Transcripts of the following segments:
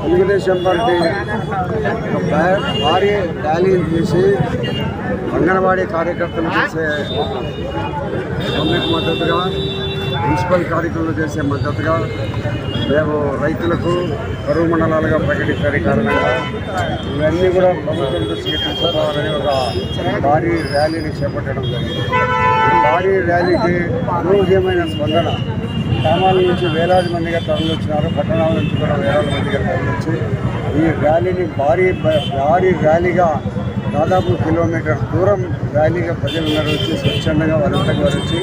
Telugu Desam party భారీ rally చేసి అంగన్వాడీ కార్యకర్తలు చేసే సమ్మెకు మద్దతుగా మున్సిపల్ కార్యక్రమాలు చేసే మద్దతుగా మేము రైతులకు కరువు మండలాలుగా ప్రకటించే కారణంగా ఇవన్నీ కూడా ప్రభుత్వం దృష్టికి తీసుకోవాలని ఒక భారీ ర్యాలీని చేపట్టడం జరిగింది. భారీ ర్యాలీకి అనూహ్యమైన స్పందన గ్రామాల నుంచి వేలాది మందిగా తరలించినారు పట్టణాల నుంచి కూడా వేలాది మందిగా తరలించి ఈ ర్యాలీని భారీ భారీ ర్యాలీగా దాదాపు కిలోమీటర్ దూరం ర్యాలీగా ప్రజలు వచ్చి స్వచ్ఛందంగా వరంతంగా వచ్చి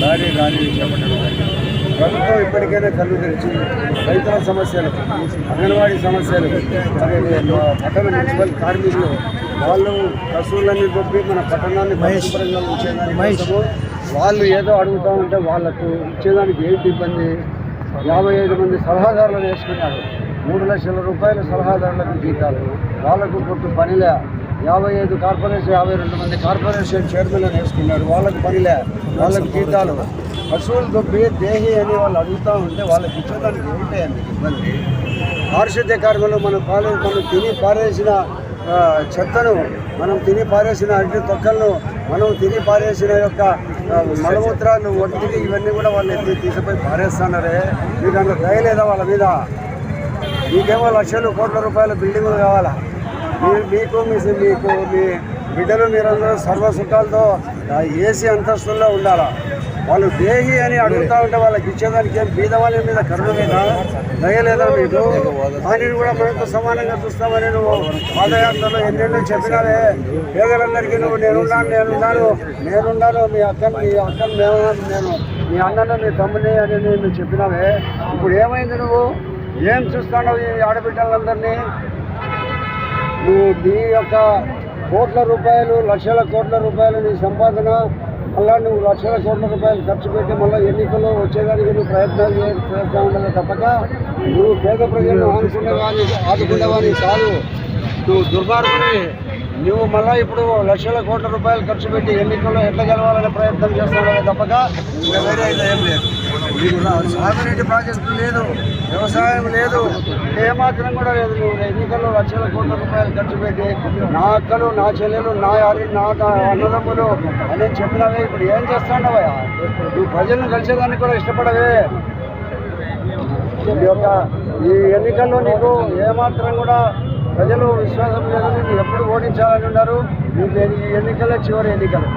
భారీ ర్యాలీని చేపట్టడం ప్రభుత్వం ఇప్పటికైనా కళ్ళు తెరిచి రైతుల సమస్యలు అంగన్వాడీ సమస్యలు పట్టణ మున్సిపల్ కార్మికులు వాళ్ళు పశువులన్నీ దొబ్బి మన పట్టణాన్ని పరిశుభ్రంగా ఉంచేదానికి వాళ్ళు ఏదో అడుగుతూ ఉంటే వాళ్ళకు ఇచ్చేదానికి ఏంటి ఇబ్బంది? యాభై ఐదు మంది సలహాదారులను వేసుకున్నారు. మూడు లక్షల రూపాయల సలహాదారులకు జీతాలు. వాళ్ళకు కొట్టు పనిలే. యాభై ఐదు కార్పొరేషన్ యాభై రెండు మంది కార్పొరేషన్ చైర్మన్ వేసుకున్నారు. వాళ్ళకు పనిలే. వాళ్ళకి జీతాలు. పశువులు దొబ్బి దేహి అని వాళ్ళు అడుగుతూ ఉంటే వాళ్ళకి ఇచ్చేదానికి ఏంటండి ఇబ్బంది? పారిశుద్ధ్య కార్మికులు మనం పాలే మనం తిని పారేసిన చెత్తను మనం తిని పారేసిన అడ్డు తొక్కలను మనం తిని పారేసిన యొక్క మలమూత్ర మలమూత్రాలు ఒంటికి ఇవన్నీ కూడా వాళ్ళు ఎత్తి తీసుకుపోయి పారేస్తున్నారే. మీకు అంత దయలేదా వాళ్ళ మీద? మీకేమో లక్షలు కోట్ల రూపాయల బిల్డింగులు కావాలా? మీరు మీకు మీ మీకు మీ బిడ్డలు మీరందరూ సర్వ సుఖాలతో ఏసీ అంతస్తుల్లో ఉండాలా? వాళ్ళు దేహి అని అడుగుతా ఉంటే వాళ్ళకి ఇచ్చేదానికి ఏం బీదవాళ్ళ మీద కరుణ మీద దయలేదా మీకు? కానీ కూడా మనతో సమానంగా చూస్తామని నువ్వు పాదయాత్రలో ఎన్నెన్నో చెప్పినావే పేదలందరికీ నువ్వు నేనున్నాను నేనున్నాను నేనున్నాను మీ అక్కను మీ అక్కను మేము నేను మీ అన్నను మీ తమ్ముని అని నువ్వు చెప్పినావే ఇప్పుడు ఏమైంది నువ్వు? ఏం చూస్తున్నావు ఈ ఆడబిడ్డలందరినీ? నువ్వు నీ యొక్క కోట్ల రూపాయలు లక్షల కోట్ల రూపాయలు నీ సంపాదన మళ్ళా నువ్వు లక్షల కోట్ల రూపాయలు ఖర్చు పెట్టి మళ్ళీ ఎన్నికల్లో వచ్చేదానికి నువ్వు ప్రయత్నాలు చే- చేస్తా ఉండాలి తప్పక. నువ్వు పేద ప్రజలను ఆదుకునేవాని ఆదుకునేవాని కాదు. నువ్వు దుర్మార్గుని. నువ్వు మళ్ళీ ఇప్పుడు లక్షల కోట్ల రూపాయలు ఖర్చు పెట్టి ఎన్నికల్లో ఎట్లా గెలవాలనే ప్రయత్నం చేస్తున్నావే తప్పక? వేరే ఏం లేదు. సాగునీటి ప్రాజెక్టు లేదు. వ్యవసాయం లేదు. ఏమాత్రం కూడా లేదు. నువ్వు ఎన్నికల్లో లక్షల కోట్ల రూపాయలు ఖర్చు పెట్టి నా అక్కలు నా చెల్లెలు నా ఆరి నా అన్నదమ్ములు అని చెప్పినవే. ఇప్పుడు ఏం చేస్తాడవయ్యా నువ్వు ప్రజలను కలిసేదానికి కూడా ఇష్టపడవే. ఈ యొక్క ఈ ఎన్నికల్లో నీకు ఏమాత్రం కూడా ప్రజలు విశ్వాసం లేదు నువ్వు ఎప్పుడు ఓడించాలని ఉన్నారు. నీకు ఈ ఎన్నికలే చివరి ఎన్నికలు.